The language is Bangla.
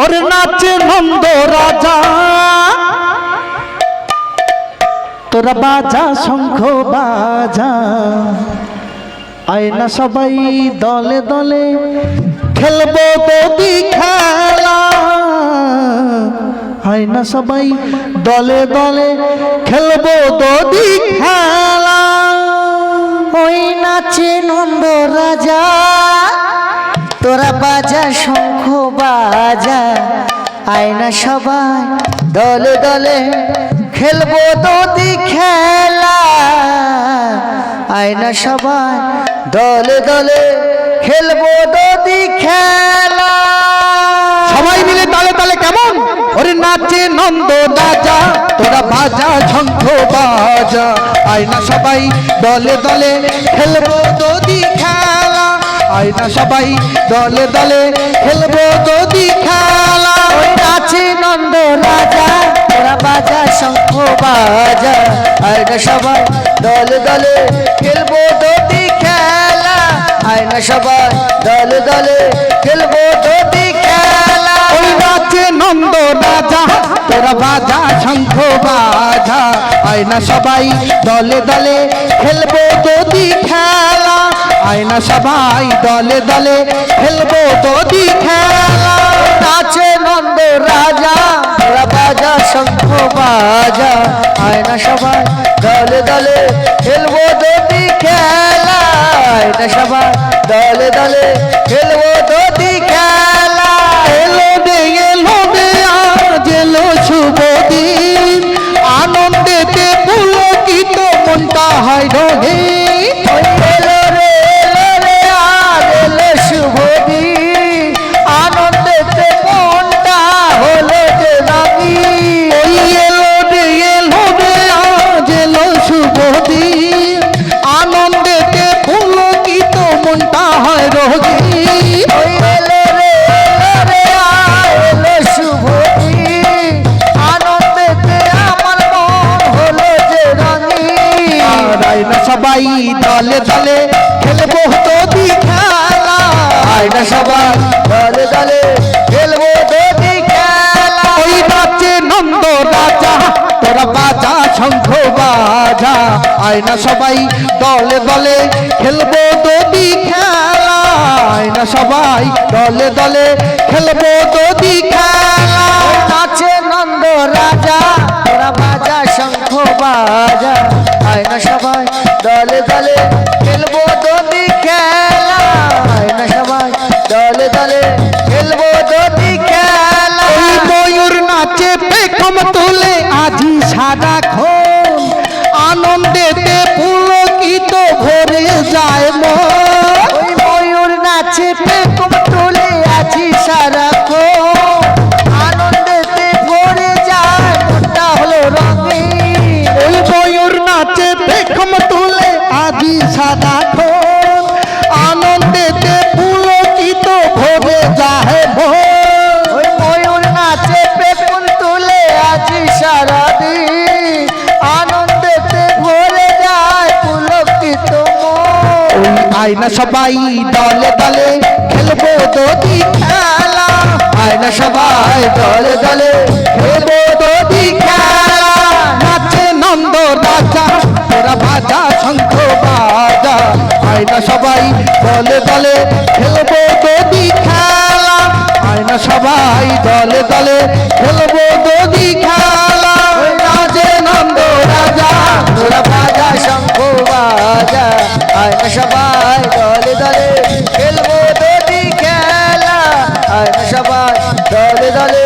ওরে নাচে নন্দ রাজা। তোরা বাজা, শঙ্খ বাজা। আয় না সবাই দলে দলে খেলব যদি খেলা। হয় না সবাই দলে দলে খেলব যদি খেলা। ওই নাচে নন্দ রাজা। তোরা বাজা, শঙ্খ বাজা আয়না সবাই দলে দলে খেলব দদি খেলা। আয়না সবাই দলে দলে খেলব দদি খেলা। সবাই মিলে তালে তালে কেমন? ওরে নাচে নন্দ রাজা তোরা বাজা শঙ্খ বাজা। আয় না সবাই দলে দলে খেলব খেলা আয় না সবাই দলে দলে খেলব যদি খেলা। নাচে নন্দ রাজা তোরা বাজা শঙ্খ বাজা। আয়না সবাই দলে দলে খেলব দদি খেলা। আয়না সবাই দলে দলে খেলব দদি খেলা। ওই নাচে নন্দ রাজা তোরা বাজা শঙ্খ বাজা। আয় না সবাই দলে দলে খেলব যদি খেলা। আয় না সবাই দলে দলে খেলব যদি খেলা। নাচে নন্দ রাজা তোরা বাজা, শঙ্খ বাজা। আয়না সবাই দলে দলে খেলব দদি খেলা। আয়না সবাই দলে দলে খেলব দদি খেলা। এলো দে এলো দে আজ এলো শুভ দিন। আনন্দেতে পুলকিত মনটা হয় রঙিন দলে দলে খেলব যদি খেলা। আয় না সবাই দলে দলে খেলব দদি খেলা। ওই নাচে নন্দ রাজা তোরা বাজা শঙ্খ বাজা। আয় সবাই দলে দলে খেলব যদি খেলা। আয় না সবাই দলে দলে খেলব দলে দলে খেলব দদি খেলা। না সবাই দলে দলে পুলকিত ভরে যায় যায় ওই ময়ূর নাচে পেপুন তুলে আছি সারাদিন। আনন্দেতে ভরে যায় পুলকিত ওই আয়না সবাই দলে দলে খেলব যদি খেলা। আয়না সবাই দলে দলে খেলব যদি খেলা। নাচে নন্দ রাজা তোরা বাজা শঙ্খ বাজা আয়না সবাই দলে দলে খেলব যদি খেলা। আয়না সবাই দলে দলে খেলব যদি খেলা। রাজে নন্দ রাজা তোরা বাজা শঙ্খ বাজা আয় না সবাই দলে দলে খেলব দড়ি খেলা। আয় না সবাই দলে দলে